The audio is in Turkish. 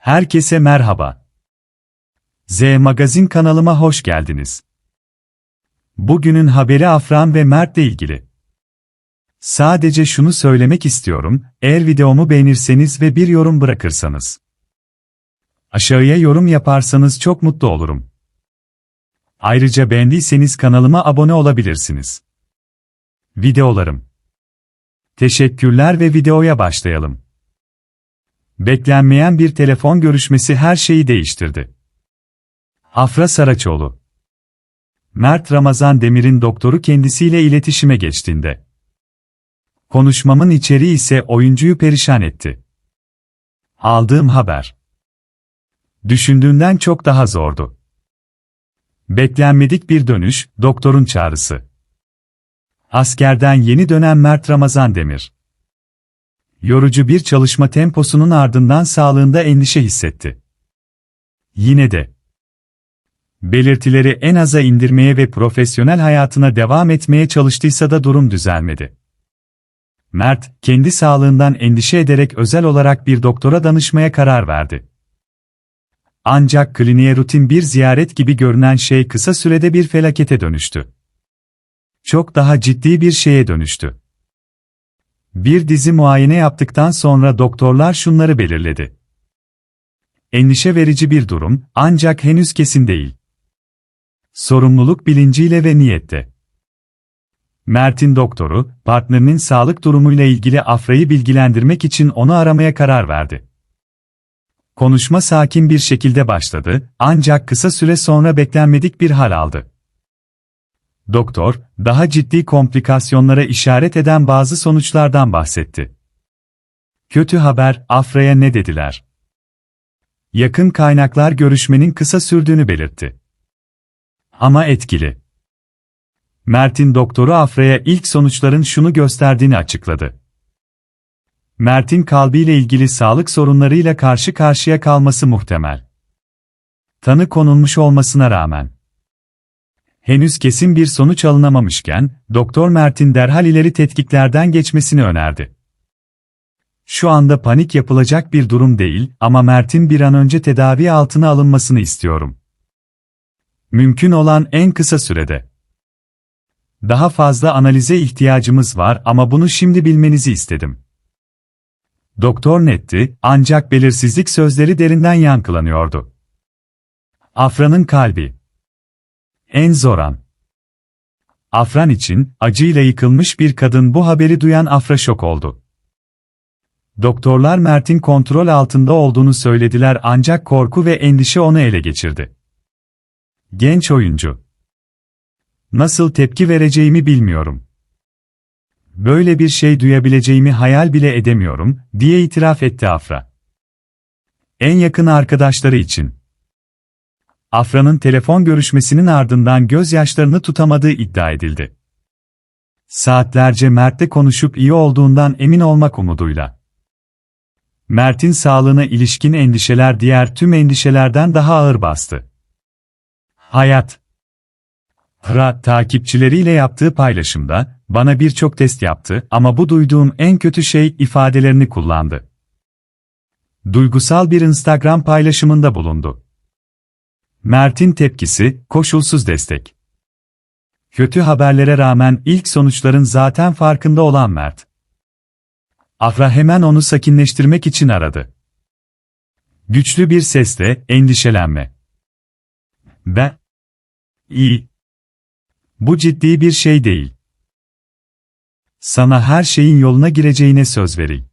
Herkese merhaba. Z Magazin kanalıma hoş geldiniz. Bugünün haberi Afran ve Mert'le ilgili. Sadece şunu söylemek istiyorum, eğer videomu beğenirseniz ve bir yorum bırakırsanız. Aşağıya yorum yaparsanız çok mutlu olurum. Ayrıca beğendiyseniz kanalıma abone olabilirsiniz. Videolarım. Teşekkürler ve videoya başlayalım. Beklenmeyen bir telefon görüşmesi her şeyi değiştirdi. Afra Saraçoğlu Mert Ramazan Demir'in doktoru kendisiyle iletişime geçtiğinde. Konuşmamın içeriği ise oyuncuyu perişan etti. Aldığım haber. Düşündüğünden çok daha zordu. Beklenmedik bir dönüş, doktorun çağrısı. Askerden yeni dönen Mert Ramazan Demir. Yorucu bir çalışma temposunun ardından sağlığında endişe hissetti. Yine de belirtileri en aza indirmeye ve profesyonel hayatına devam etmeye çalıştıysa da durum düzelmedi. Mert, kendi sağlığından endişe ederek özel olarak bir doktora danışmaya karar verdi. Ancak kliniğe rutin bir ziyaret gibi görünen şey kısa sürede bir felakete dönüştü. Çok daha ciddi bir şeye dönüştü. Bir dizi muayene yaptıktan sonra doktorlar şunları belirledi. Endişe verici bir durum, ancak henüz kesin değil. Sorumluluk bilinciyle ve niyette. Mert'in doktoru, partnerinin sağlık durumuyla ilgili Afra'yı bilgilendirmek için onu aramaya karar verdi. Konuşma sakin bir şekilde başladı, ancak kısa süre sonra beklenmedik bir hal aldı. Doktor, daha ciddi komplikasyonlara işaret eden bazı sonuçlardan bahsetti. Kötü haber, Afra'ya ne dediler? Yakın kaynaklar görüşmenin kısa sürdüğünü belirtti. Ama etkili. Mert'in doktoru Afra'ya ilk sonuçların şunu gösterdiğini açıkladı. Mert'in kalbiyle ilgili sağlık sorunlarıyla karşı karşıya kalması muhtemel. Tanı konulmuş olmasına rağmen. Henüz kesin bir sonuç alınamamışken, Doktor Mert'in derhal ileri tetkiklerden geçmesini önerdi. Şu anda panik yapılacak bir durum değil ama Mert'in bir an önce tedavi altına alınmasını istiyorum. Mümkün olan en kısa sürede. Daha fazla analize ihtiyacımız var ama bunu şimdi bilmenizi istedim. Doktor netti, ancak belirsizlik sözleri derinden yankılanıyordu. Afra'nın kalbi. En zor an. Afran için, acıyla yıkılmış bir kadın bu haberi duyan Afra şok oldu. Doktorlar Mert'in kontrol altında olduğunu söylediler ancak korku ve endişe onu ele geçirdi. Genç oyuncu. Nasıl tepki vereceğimi bilmiyorum. Böyle bir şey duyabileceğimi hayal bile edemiyorum, diye itiraf etti Afra. En yakın arkadaşları için. Afra'nın telefon görüşmesinin ardından gözyaşlarını tutamadığı iddia edildi. Saatlerce Mert'le konuşup iyi olduğundan emin olmak umuduyla. Mert'in sağlığına ilişkin endişeler diğer tüm endişelerden daha ağır bastı. Hayat Ra takipçileriyle yaptığı paylaşımda, bana birçok test yaptı ama bu duyduğum en kötü şey ifadelerini kullandı. Duygusal bir Instagram paylaşımında bulundu. Mert'in tepkisi, koşulsuz destek. Kötü haberlere rağmen ilk sonuçların zaten farkında olan Mert. Afra hemen onu sakinleştirmek için aradı. Güçlü bir sesle, endişelenme. Ben, iyi. Bu ciddi bir şey değil. Sana her şeyin yoluna gireceğine söz vereyim.